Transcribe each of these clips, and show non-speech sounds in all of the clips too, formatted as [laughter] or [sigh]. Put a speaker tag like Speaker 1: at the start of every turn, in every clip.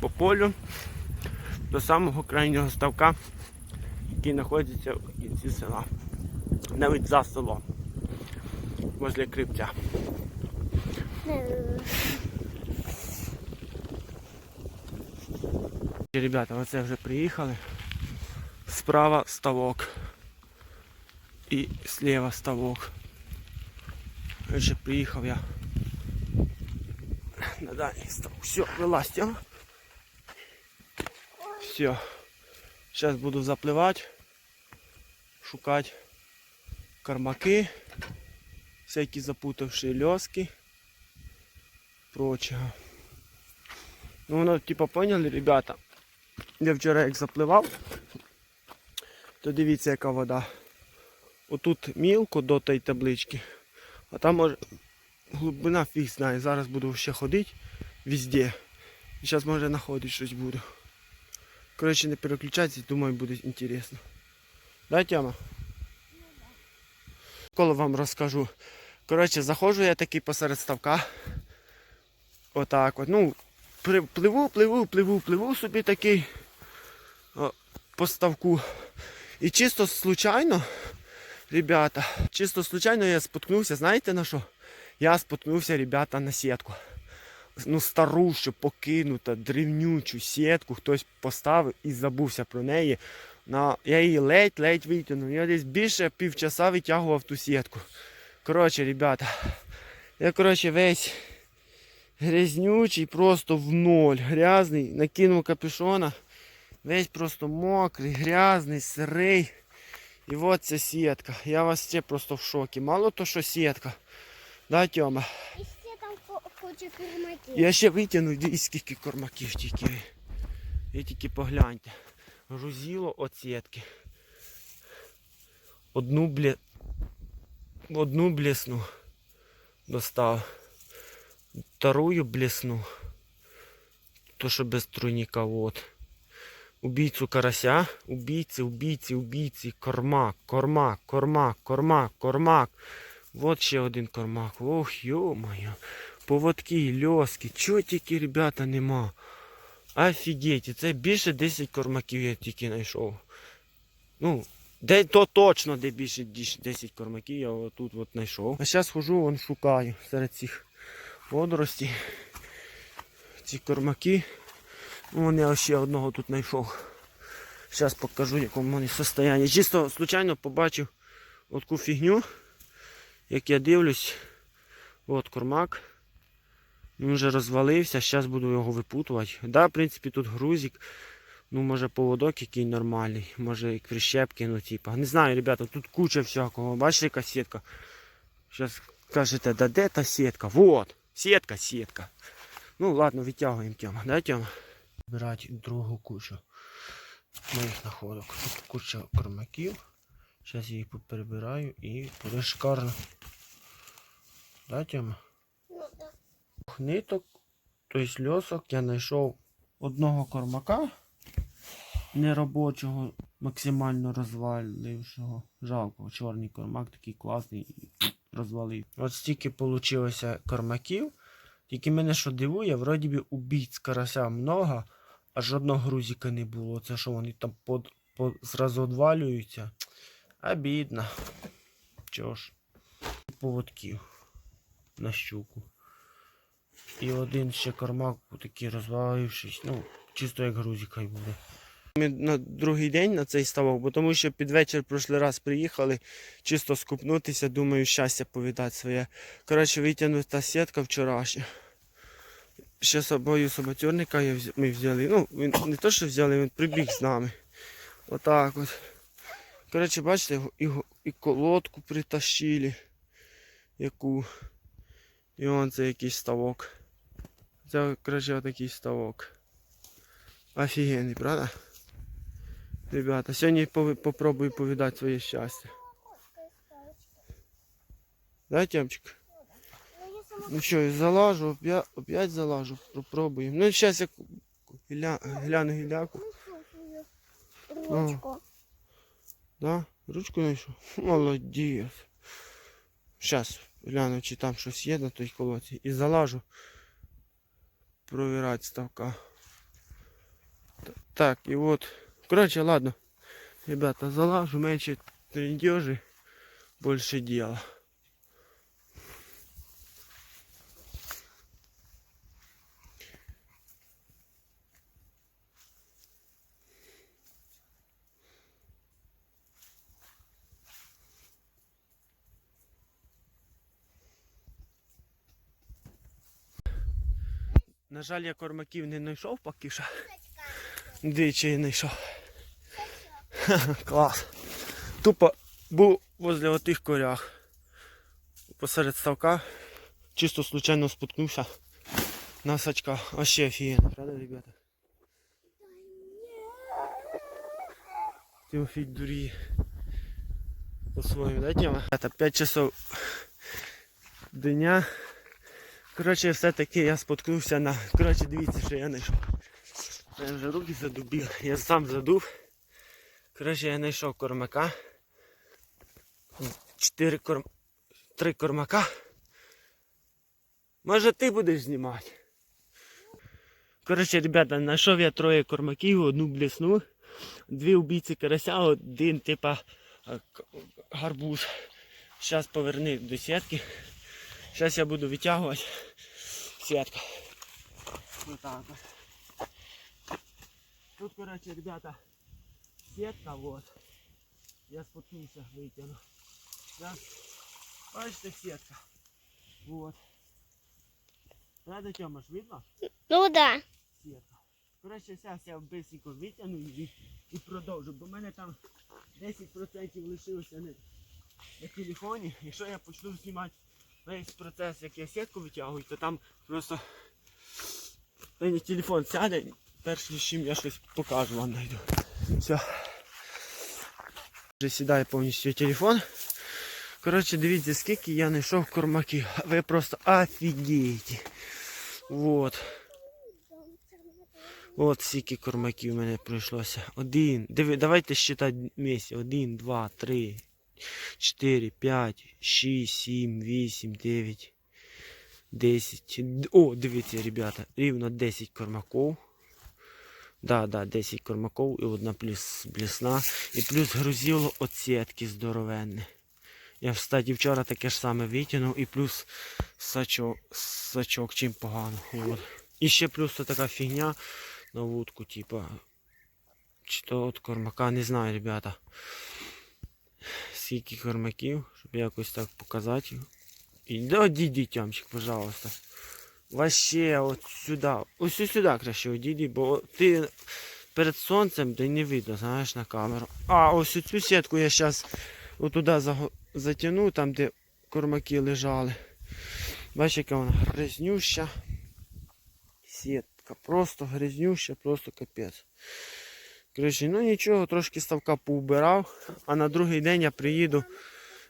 Speaker 1: по полю до самого крайнього ставка, який знаходиться в кінці села. Навіть за селом. Возле криптя. Ребята, оце вже приїхали. Справа ставок. І слева ставок. Вже приїхав я на дальній ставок. Все, вилазь? Все. Зараз буду запливати, шукати кармаки, всякі запутавші льоски, прочего. Ну воно, типа, поняли, ребята? Я вчора як запливав, то дивіться яка вода. Отут мілко до тієї таблички, а там може глибина фіг знає. Зараз буду ще ходити везде. І зараз може знаходити щось буду. Коротше, не переключайтесь, думаю, буде інтересно. Да, Тьома? Коли вам розкажу. Коротше, заходжу я такий посеред ставка. От. Ну, пливу, пливу, пливу, пливу собі такий по ставку. І чисто случайно, ребята, чисто случайно я споткнувся, знаєте на що? Я споткнувся, ребята, на сітку. Ну, стару, що покинута, древнючу сітку хтось поставив і забувся про неї. На... Я її ледь-ледь витягнув. Я десь більше півчаса витягував ту сітку. Коротше, ребята, я коротше весь грязнючий, просто в ноль. Грязний, накинув капюшона. Весь просто мокрий, грязний, сирий. І от ця сітка. Я вас ще просто в шокі. Мало то, що сітка. Да, Тьома?
Speaker 2: І кормаки.
Speaker 1: Я ще витягну, дивіться, скільки кормаків тільки. ви. Тільки погляньте. Грузило от сітки. Одну блє... Одну блесну достав. Вторую блесну. То, що без тройника, вот. Убійцю карася. Убійці, убійці, убійці. Кормак, кормак, кормак, кормак, кормак. Вот ще один кормак. Ох, йо-моє. Поводки, льоски. Чого тільки, ребята, нема. Офігеть, це більше 10 кормаків я тільки знайшов. Ну, де то точно, де більше 10 кормаків я отут от знайшов. А зараз хожу, вон шукаю серед цих водоростей. Ці кормаки. Ну, вон я ще одного тут знайшов. Зараз покажу, якому вони состоянні. Чисто случайно побачив отаку фігню. Як я дивлюсь, от кормак. Він вже розвалився, зараз буду його випутувати. Да, в принципі, тут грузик. Ну, може поводок який нормальний, може і прищепки, ну типа. Не знаю, ребята, тут куча всякого. Бачите, яка сітка. Зараз кажете, да де та сітка? Вот, сітка, сітка. Ну ладно, відтягуємо Тьома, да, Тьома? Збирати другу кучу моїх находок. Тут куча кормаків. Зараз я їх поперебираю і буде шикарно. Да, Тьома? Ниток, тобто льосок я знайшов одного кормака неробочого, максимально розвалившого. Жалко, чорний кормак такий класний розвалив. От стільки вийшло кормаків. Тільки мене що дивує, вроді би убійць карася много, а жодного грузика не було. Це що вони там под, под, зразу відвалюються. Обідно. Чого ж? Поводків на щуку. І один ще кармак такий розвалившись, ну, чисто як грузик хай буде. Ми на другий день на цей ставок, бо тому що під вечір прошлий раз приїхали, чисто скупнутися, думаю, щастя повідати своє. Коротше, витягнута сітка вчорашня. Ще з собою вз- ми взяли. Ну, він не то, що взяли, він прибіг з нами. Отак от. Коротше, бачите, і, і колодку притащили. Яку. І он це якийсь ставок. Це, коротше, отакий ставок. Офігенний, правда? Ребята, сьогодні попробую повідати своє щастя. Да, Тямчик?
Speaker 2: Ну, я сама
Speaker 1: Ну залажу, опять, залажу, попробуємо. Ну, зараз я гля, гляну гіляку.
Speaker 2: ручку.
Speaker 1: Да? Ручку знайшов? Молодець. Зараз гляну, чи там щось є на той колоці. І залажу. Провірати ставка. Так, і от. Коротше, ладно. Ребята, залажу менше трендежи, больше діла. На жаль, я кормаків не знайшов поки що. Двічі знайшов. [laughs] Клас. Тупо був возле отих корях. Посеред ставка. Чисто случайно споткнувся. На сачка. Вообще офігенно, правда, ребята? Тимофій дурі. По-своєму, да, Тіма? Это 5 часов дня. Коротше, все-таки я споткнувся на. Коротше, дивіться, що я знайшов. Я вже руки задубів. Я сам задув. Коротше, я знайшов кормака. Чотири корм... Три кормака. Може ти будеш знімати? Коротше, ребята, знайшов я троє кормаків, одну блісну, дві убійці карася, один типа е, гарбуз. Зараз поверни до сітки. Зараз я буду витягувати сітку. Вот так вот. Тут, короче, ребята, сетка, вот. Я споткнулся, вытяну. Да? Бачите, сетка. Вот. Правда, Тёмаш, видно?
Speaker 2: Ну да.
Speaker 1: Сетка. Коротше, зараз я бисенько витягну і, і продовжу, бо в мене там 10% лишилося на, на телефоні. Якщо я почну знімати весь процес, як я сітку витягую, то там просто мені телефон сяде, перш ніж чим я щось покажу вам знайду. Все. Вже сідає повністю телефон. Коротше, дивіться, скільки я знайшов кормаків. Ви просто офігієте. Вот. От скільки кормаків в мене пройшлося. Один. Диви, давайте считати місці. Один, два, три, чотири, п'ять, шість, сім, вісім, дев'ять, десять. Д- О, дивіться, ребята, рівно 10 кормаків. Да, да, 10 кормаків і одна плюс блісна. І плюс грузило от сітки здоровенне. Я, кстати, вчора таке ж саме витягнув і плюс сачок, сачок чим погано. От. І ще плюс така фігня на вудку, типа. Чи то от кормака, не знаю, ребята. Скільки кормаків, щоб якось так показати. І да, діді тямчик, пожалуйста. Вообще, от сюди. Ось сюди краще одійди, бо ти перед сонцем де не видно, знаєш, на камеру. А ось цю сітку я зараз отуди затягну, там де кормаки лежали. Бачиш, яка вона грязнюща. Сітка просто грязнюща, просто капець. Коротше, ну нічого, трошки ставка поубирав, а на другий день я приїду.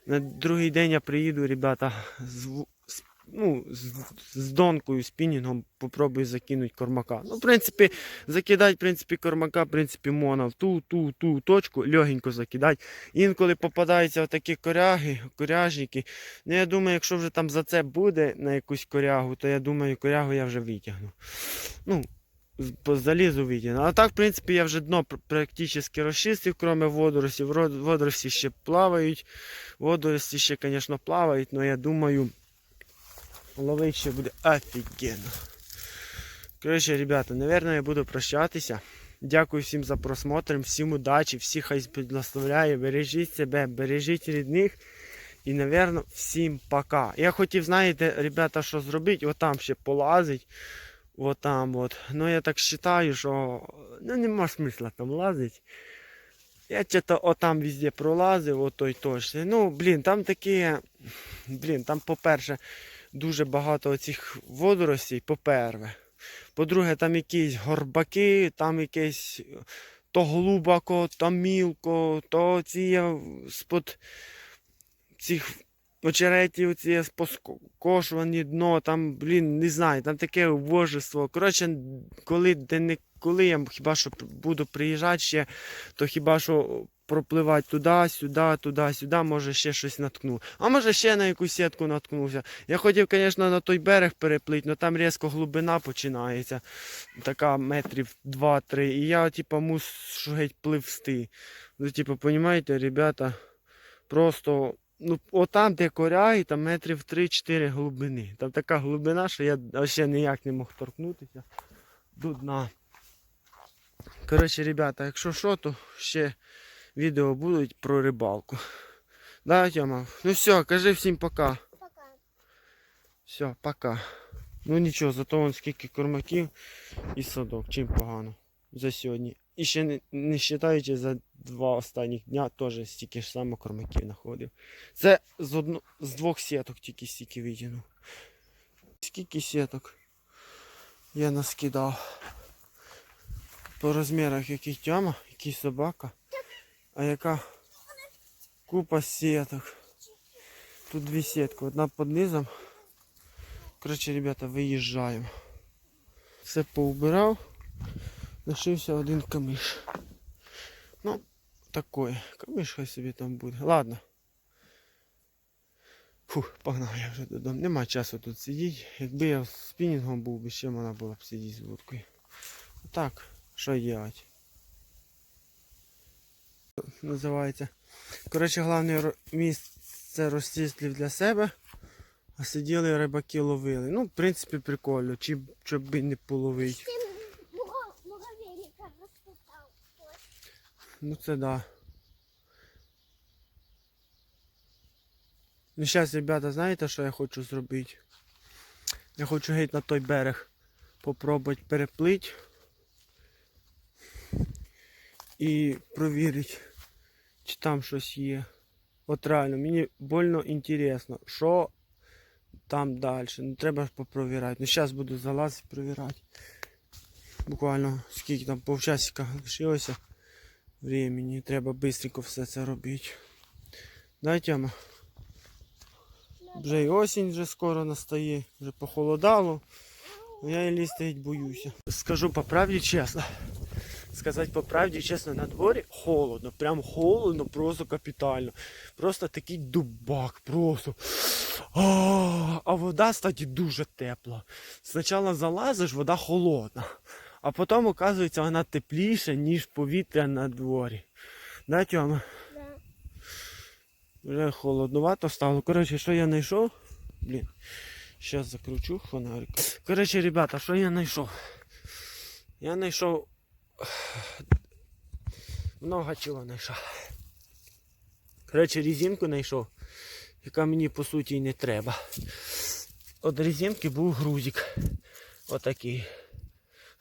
Speaker 1: На другий день я приїду, ребята, з, з, ну, з, з донкою, спінінгом попробую закинути кормака. Ну, в принципі, закидати, в принципі, кормака, в принципі, можна в ту, ту, ту точку, легенько закидати. Інколи попадаються отакі коряги, коряжники. Ну, я думаю, якщо вже там за це буде на якусь корягу, то я думаю, корягу я вже витягну. Ну, з- залізу витягну. А так, в принципі, я вже дно практично розчистив, крім водоростів. Ро- Водорості ще плавають. Водорості ще, звісно, плавають, але я думаю, ловить ще буде офігенно. Коротше, ребята, наверное, я буду прощатися. Дякую всім за просмотр, всім удачі, всіх хай благословляє. Бережіть себе, бережіть рідних. І, напевно, всім пока. Я хотів, знаєте, ребята, що зробити, отам ще полазить. Вот там от. Ну я так вважаю, що ну, нема смисла там лазити. Я чого отам везде пролазив, от той точно. Ну, блін, там такі. Блін, там, по-перше, дуже багато оцих водоростей, по-перше. По-друге, там якісь горбаки, там якесь то глибоко, то мілко, то ці з-под цих очеретів ці поскошувані дно, там, блін, не знаю, там таке убожество. Коротше, коли, де не, коли я хіба що буду приїжджати ще, то хіба що пропливати туди, сюди, туди, сюди, може ще щось наткну. А може ще на якусь сітку наткнувся. Я хотів, звісно, на той берег переплити, але там різко глибина починається. Така метрів 2-3. І я, типу, мушу геть пливсти. Ну, типу, розумієте, ребята, просто. Ну, отам, де коряги, там метрів 3-4 глибини. Там така глибина, що я ще ніяк не мог торкнутися до дна. Коротше, ребята, якщо що, то ще відео будуть про рибалку. Да, Тьома? Ну все, кажи всім пока.
Speaker 2: Пока.
Speaker 1: Все, пока. Ну нічого, зато вон скільки кормаків і садок. Чим погано за сьогодні. І ще не, не за два останніх дня теж стільки ж само кормаків знаходив. Це з, одно, з двох сіток тільки стільки витягнув. Скільки сіток я наскидав. По розмірах який тяма, який собака, а яка купа сіток. Тут дві сітки, одна під низом. Коротше, ребята, виїжджаємо. Все поубирав. Лишився один камиш. Ну, такой. Камиш хай собі там буде. Ладно. Фух, погнав я вже додому. Нема часу тут сидіти. Якби я з спінінгом був, би ще можна було б сидіти з вудкою. А так, що делать? Називається. Коротше, головне місце розчислив для себе. А сиділи рибаки ловили. Ну, в принципі, прикольно, чи щоб не половити.
Speaker 2: Ти мого, мого велика розпитав.
Speaker 1: Ну це да. Ну зараз, ребята, знаєте, що я хочу зробити? Я хочу геть на той берег попробувати переплити і провірити, чи там щось є. От реально, мені больно інтересно, що там далі. Ну треба ж попровірати. Ну зараз буду залазити, провірати. Буквально скільки там повчасика лишилося времени. Треба швидко все це робити. Да, Тьома? Вже і осінь вже скоро настає, вже похолодало. Я і лізти геть боюся. Скажу по правді чесно. Сказати по правді чесно, на дворі холодно, прям холодно, просто капітально. Просто такий дубак, просто. А, а вода, кстати, дуже тепла. Спочатку залазиш, вода холодна. А потім, оказується, вона тепліша, ніж повітря на дворі. Да, Тьома?
Speaker 2: Да.
Speaker 1: Вже холоднувато стало. Коротше, що я знайшов? Блін. Зараз закручу фонарик. Коротше, ребята, що я знайшов? Я знайшов. Много чого знайшов. Коротше, резинку знайшов, яка мені по суті не треба. От резинки був грузик. Отакий.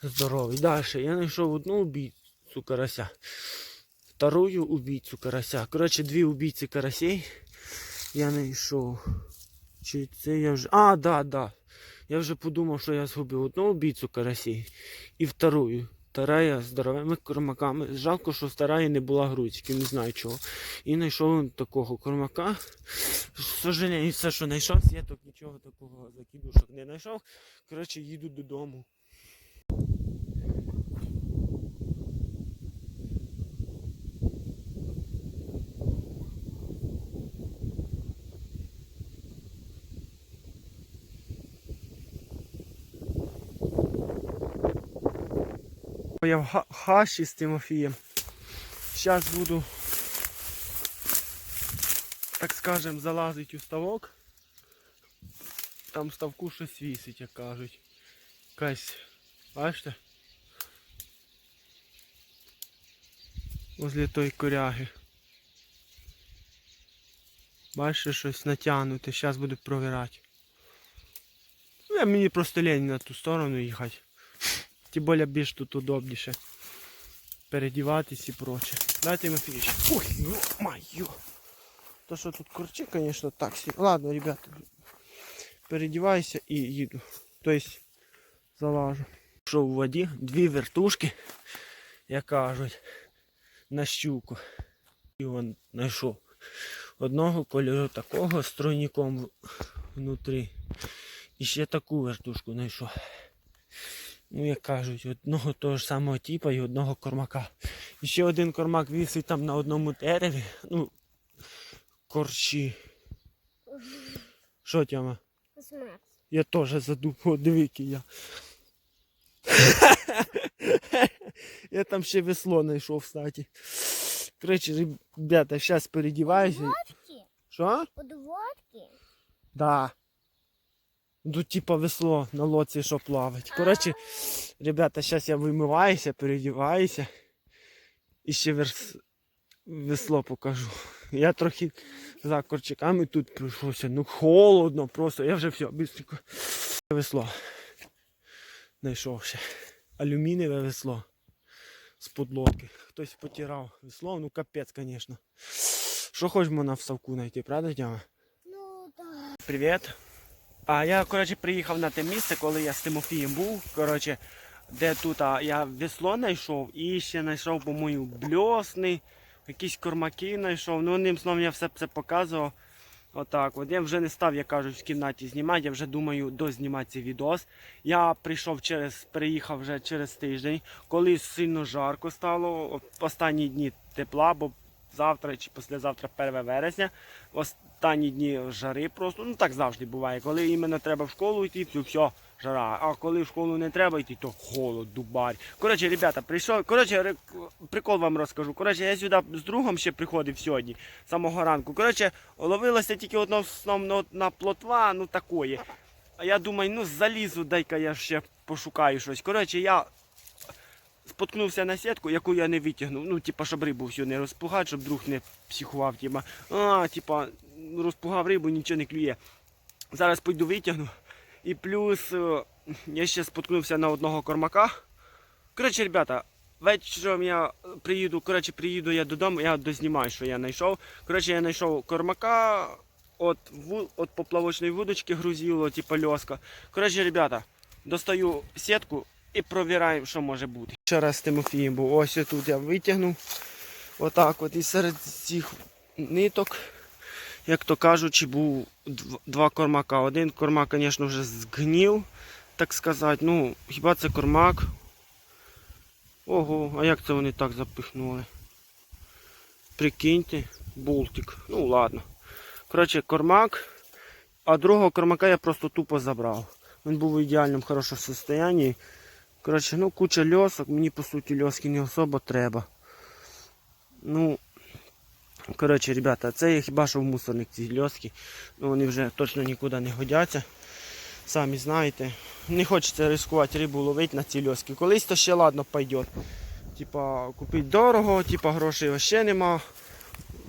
Speaker 1: Здоровий. Далі я знайшов одну убійцю карася. Вторую убийцу карася. Коротше, дві убійці карасей я знайшов. Чи це я вже. А, да, да. Я вже подумав, що я згубив одну убійцю карасей і вторую. Вторая з здоровими кормаками. Жалко, що старая не була грузиків, не знаю чого. І знайшов такого кормака. К все, що знайшов, сіток нічого такого закидушок не знайшов. Коротше, їду додому. Я в хаші з Тимофієм. Зараз буду, так скажем, залазити у ставок. Там ставку щось вісить, як кажуть. Якась, бачите? Возле той коряги. Бачите, щось натягнуте. Зараз буду провірати. Ну, я- мені просто лень на ту сторону їхати. Тим більше більш тут удобніше. Передіватись і проче. Дайте Матвійович. Ой, ё-моё. То що тут корчі, звісно, так сі. Ладно, ребята. Передіваюся і їду. Тобто залажу. Що у воді, дві вертушки, як кажуть, на щуку. І вон знайшов. Одного кольору такого з тройником внутрі. І ще таку вертушку знайшов. Ну, як кажуть, одного того ж самого типа і одного кормака. І ще один кормак висить там на одному дереві. Ну, корчі. Що Тьома? Я теж задумав, який я. [laughs] я там ще весло знайшов, кстати. Коротше, ребята, зараз передіваюся.
Speaker 2: Подводки?
Speaker 1: Що?
Speaker 2: Подводки?
Speaker 1: Да. Тут типа весло на лодці, що плавать. Коротше, ребята, зараз я вимиваюся, передіваюся. І ще верс... весло покажу. Я трохи за корчаками тут прийшовся. Ну холодно просто. Я вже все, быстренько. Весло. Знайшов ще. Алюмінієве весло. З подлодки. Хтось потирав весло, ну капець, звісно. Що хоч можна в совку знайти, правда, Дяма?
Speaker 2: Ну да.
Speaker 1: Привіт. А я, коротше, приїхав на те місце, коли я з Тимофієм був. Коротше, де тут а, я весло знайшов і ще знайшов, по-моєму, бльосни, якісь кормаки знайшов. Ну, одним словом, я все це показував. Отак. От я вже не став, як кажуть, в кімнаті знімати, я вже думаю дознімати цей відос. Я прийшов через, переїхав вже через тиждень, коли сильно жарко стало. Останні дні тепла, бо завтра чи післязавтра 1 вересня. Останні дні жари просто, ну так завжди буває. Коли іменно треба в школу йти, то все, жара. А коли в школу не треба йти, то холод, дубарь. Коротше, ребята, прийшов. Коротше, прикол вам розкажу. Коротше, я сюди з другом ще приходив сьогодні, самого ранку. Коротше, ловилося тільки одно основно на плотва, ну такої. А я думаю, ну залізу, дай-ка я ще пошукаю щось. Коротше, я споткнувся на сітку, яку я не витягнув. Ну, типа, щоб рибу всю не розпугати, щоб друг не психував. Типа, а, типа, розпугав рибу, нічого не клює. Зараз пойду витягну. І плюс е, я ще споткнувся на одного кормака. Коротше, ребята, вечором я приїду, коротше, приїду я додому, я дознімаю, що я знайшов. Коротше, я знайшов кормака от, от поплавочної вудочки грузило, типа льоска. Коротше, ребята, достаю сітку і провіраємо, що може бути. Ще раз з Тимофієм був. Ось тут я витягнув. Отак от. І серед цих ниток, як то кажучи, був два кормака. Один кормак, звісно, вже згнів, так сказати. Ну, хіба це кормак? Ого, а як це вони так запихнули? Прикиньте, болтик. Ну ладно. Коротше, кормак. А другого кормака я просто тупо забрав. Він був в ідеальному хорошому стані. Коротше, ну куча льосок, мені по суті льоски не особо треба. Ну, коротше, ребята, це є хіба що в мусорник ці льоски. Ну вони вже точно нікуди не годяться. Самі знаєте. Не хочеться ризикувати рибу ловити на ці льоски. Колись то ще ладно пойде. Типа купити дорого, типа грошей вообще нема.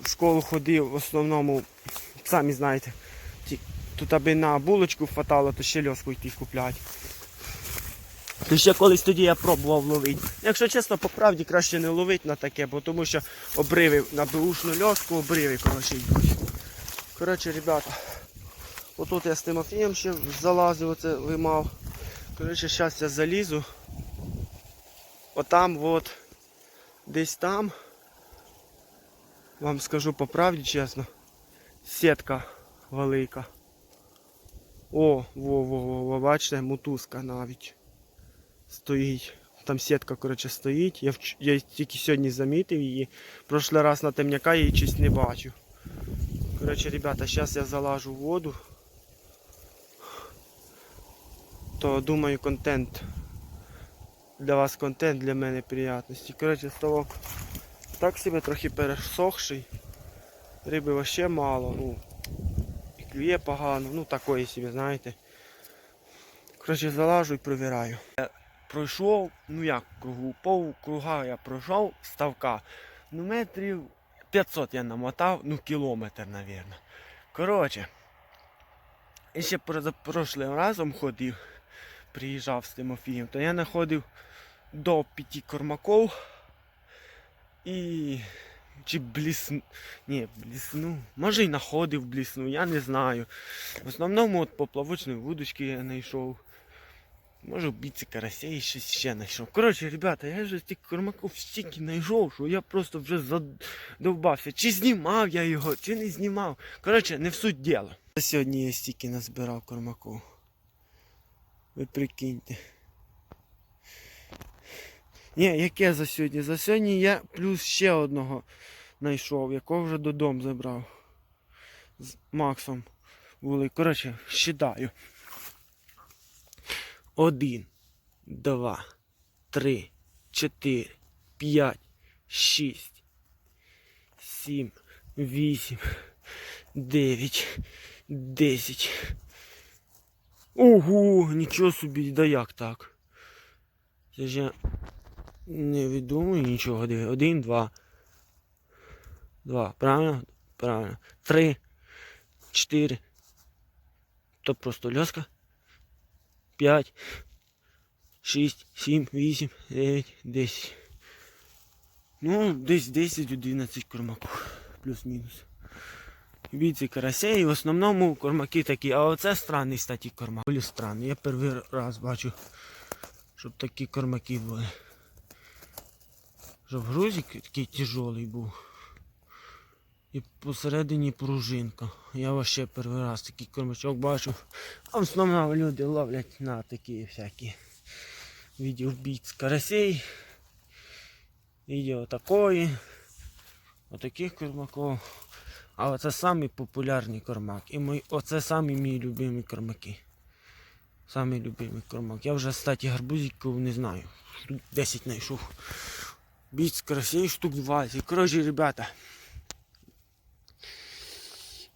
Speaker 1: В школу ходив в основному, самі знаєте. Тут аби на булочку хватало, то ще льоску йти купляти. То ще колись тоді я пробував ловити. Якщо чесно, по правді краще не ловити на таке, бо тому що обриви на беушну льоску, обриви, коротше. Коротше, ребята, отут я з Тимофієм ще залазив, оце вимав. Коротше, зараз я залізу. Отам, от, десь там, вам скажу по правді чесно, сітка велика. О, во, во, во, во, бачите, мотузка навіть стоїть. Там сітка, коротше, стоїть. Я, вч- я тільки сьогодні замітив її. Прошлий раз на темняка я її щось не бачив. Коротше, ребята, зараз я залажу воду. То думаю контент. Для вас контент, для мене приятності. Коротше, ставок так себе трохи пересохший. Риби вообще мало. Ну, і клює погано, ну такої собі, знаєте. Коротше, залажу і провіраю. Пройшов, ну як кругу, пов круга я пройшов ставка. Ну метрів 500 я намотав, ну кілометр, напевно. Коротше. І ще про- прошлим разом ходив, приїжджав з Тимофієм, то я знаходив до п'яти кормаків і чи блісну. Ні, блісну. Може й знаходив блісну, я не знаю. В основному от поплавочної вудочки я знайшов. Може вбійці карася і щось ще знайшов. Коротше, ребята, я вже тих кормаків стільки знайшов, що я просто вже задовбався. Чи знімав я його, чи не знімав. Коротше, не в суть діло. Сьогодні я стільки назбирав кормаків. Ви прикиньте. Ні, яке за сьогодні? За сьогодні я плюс ще одного знайшов, якого вже додому забрав. З Максом були. Коротше, считаю. Один, два, три, чотири, п'ять, шість, сім, вісім, дев'ять, десять. Ого, нічого собі, да як так? Це ж я не відумую нічого. Один, два. Два. Правильно? Правильно. Три. Чотири. То просто льоска. П'ять. Шість, сім, вісім, дев'ять, десять. Ну, десь 10-11 кормаків. Плюс-мінус. Віці карасей, в основному кормаки такі, а оце странний статі кормак. Дуже странний. Я перший раз бачу, щоб такі кормаки були. Щоб грузик такий тяжелий був. І посередині пружинка. Я вообще перший раз такий кормачок бачу. А в основному люди ловлять на такі всякі відео вбійць карасей. Відео такої. Отаких кормаків. А оце самий популярний кормак. І мій, оце самі мої любимі кормаки. Самий любимий кормак. Я вже, кстати, гарбузиків не знаю. Штук 10 знайшов. Біць карасей штук 20. Коротше, ребята.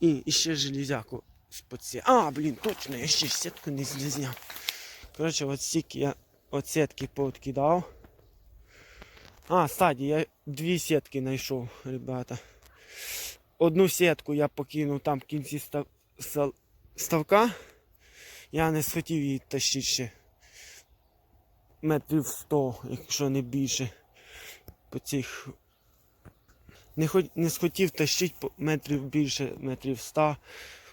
Speaker 1: І, ще железяку з-под А, блін, точно, я ще сітку не зняв. Коротше, от стільки я от сітки пооткидав. А, стаді, я дві сітки знайшов, ребята. Одну сітку я покинув там в кінці став... ставка. Я не схотів її тащити ще метрів 100, якщо не більше. По цих. Не, хо... не схотів тащити метрів більше, метрів 100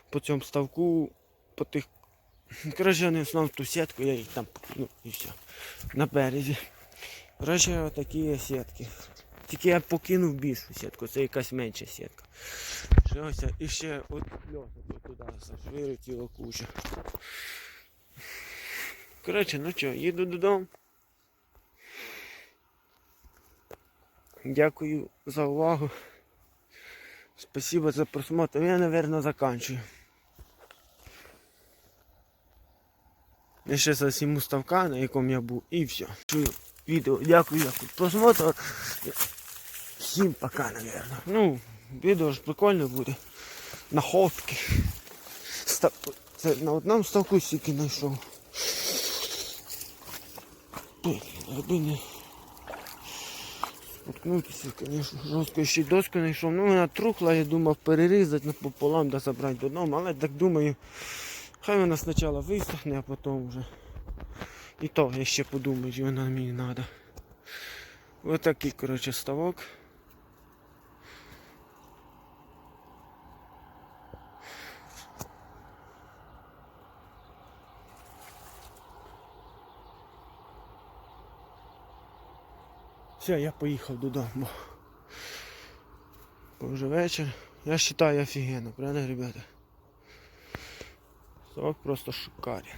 Speaker 1: по цьому ставку, по тих. [laughs] Коротше, я не знав ту сітку, я їх там покинув і все. На березі. Коротше, отакі сітки. Тільки я покинув більшу сітку, це якась менша сітка. Ось, і ще от льосок туди вилетіло куча. Коротше, ну що, їду додому. Дякую за увагу. Спасибо за просмотр. Я, наверное, заканчиваю. Я ще засіму ставка, на якому я був, і все. Відео. Дякую за просмотр. Всім пока, наверное. Ну, відео ж прикольне буде. Находки. Став... Це на одному ставку стільки знайшов. Блін, Споткнутися, звісно, жорстко ще доску знайшов. Ну, вона трухла, я думав перерізати напополам да забрати додому, але так думаю, хай вона спочатку висохне, а потім вже. І то я ще подумаю, що вона мені треба. Ось такий, коротше, ставок. Все, я поїхав додому. Бо вже вечір. Я вважаю офігенно, правда, ребята? Сок просто шикарен.